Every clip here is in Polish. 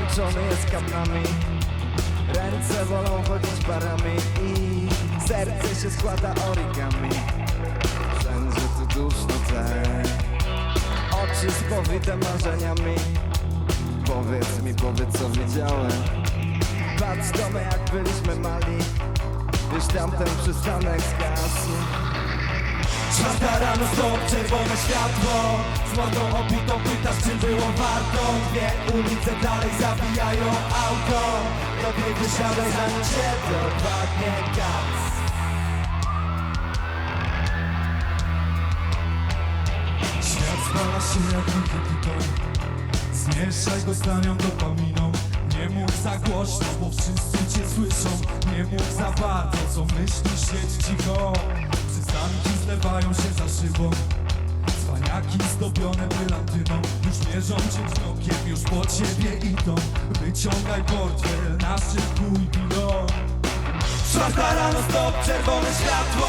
Zmęczony jest kaplami Ręce wolą chodzić parami I serce się składa origami. Wszędzie tu duszno Oczy spowite marzeniami. Powiedz mi, powiedz co widziałem Patrz do mnie jak byliśmy mali. Wiesz tamten przystanek zgasł Czwarta rano stop, czerwone światło. Z mordą obitą pytasz czy było warto. Dwie ulice dalej zabijają auto. Lepiej wysiadaj zanim cię dopadnie gaz Świat spala się jak mikropiton Zmieszaj go z tanią dopaminą. Nie mów za głośno, bo wszyscy cię słyszą. Nie mów za bardzo, co myślisz, siedź cicho. Przystanki zlewają się za szybą. Cwaniaki zdobione brylantyną Już mierzą cię wzrokiem, już po ciebie idą. Wyciągaj portfel, naszykuj bilon. Czwarta rano stop, czerwone światło.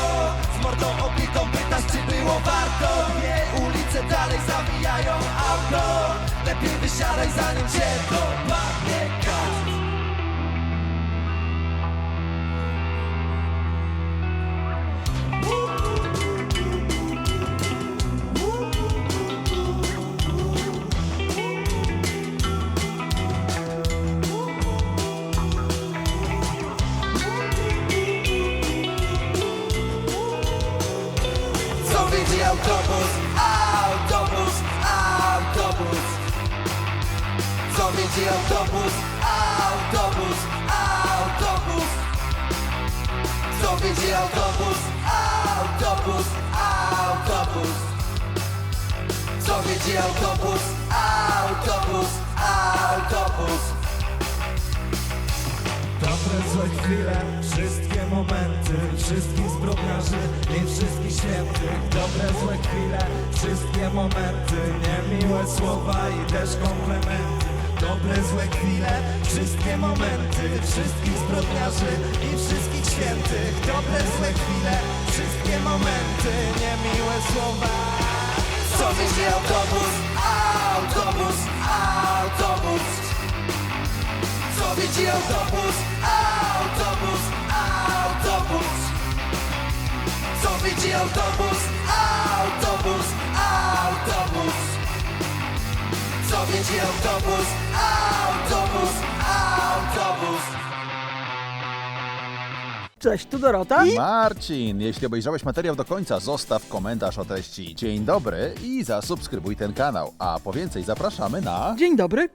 Z mordą obitą pytasz czy było warto? Dwie ulice dalej zabijają auto Lepiej wysiadaj zanim cię dopadnie Widzi autobus, autobus, autobus. Co widzi autobus, autobus, autobus. Co widzi autobus, autobus, autobus. Co widzi autobus, autobus, autobus. Dobre, złe chwile, wszystkie momenty. Wszystkich zbrodniarzy i wszystkich świętych Dobre, złe chwile, wszystkie momenty. Niemiłe słowa i też komplementy. Dobre, złe chwile, wszystkie momenty. Wszystkich zbrodniarzy i wszystkich świętych. Dobre, złe chwile, wszystkie momenty. Niemiłe słowa. Co widzi autobus, autobus, autobus. Co widzi autobus, autobus, Co widzi autobus, autobus, autobus. Co widzi autobus, autobus, autobus. Cześć, tu Dorota. Marcin, jeśli obejrzałeś materiał do końca, zostaw komentarz o treści. Dzień dobry i zasubskrybuj ten kanał. A po więcej zapraszamy na... Dzień dobry,